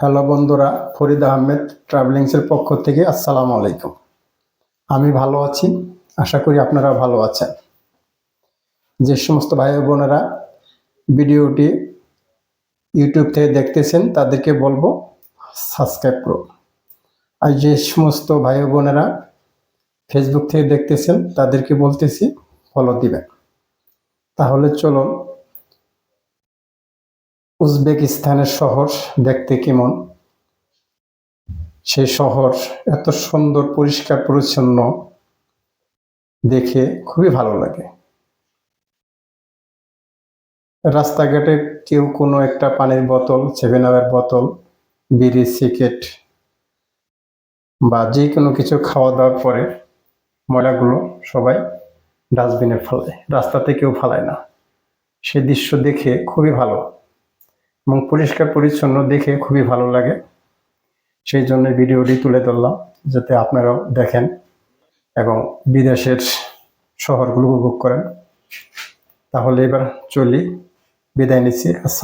Hello বন্ধুরা, ফরিদ আহমেদ ট্রাভেলিংসের পক্ষ থেকে আসসালামু আলাইকুম। আমি ভালো আছি, আশা করি আপনারা ভালো আছেন। যে সমস্ত ভাই বোনেরা ভিডিওটি ইউটিউব থেকে দেখতেছেন, তাদেরকে বলব সাবস্ক্রাইব করুন। আর যে সমস্ত ভাই বোনেরা ফেসবুক থেকে দেখতেছেন, তাদেরকে বলতেছি ফলো দিবেন। তাহলে চলুন উজবেকিস্তানের শহর দেখতে কেমন? সেই শহর এত সুন্দর, পরিষ্কার, পরিচ্ছন্ন। দেখে খুবই ভালো লাগে। রাস্তাঘাটে কেউ কোনো একটা পানির বোতল, সেভেন আপের বোতল, বিড়ি, সিগারেট বা যে কোনো কিছু খাওয়া দাওয়ার পরে ময়লাগুলো সবাই ডাস্টবিনে ফেলায় রাস্তাতে কেউ ফেলায় না। সে দৃশ্য দেখে খুবই ভালো। এবং পরিষ্কার পরিচ্ছন্ন দেখে খুবই ভালো লাগে। সেই জন্য ভিডিওটি তুলে ধরলাম, যাতে আপনারাও দেখেন এবং বিদেশের শহরগুলো উপভোগ করেন। তাহলে এবার চলি, বিদায় নিচ্ছি, আসসালাম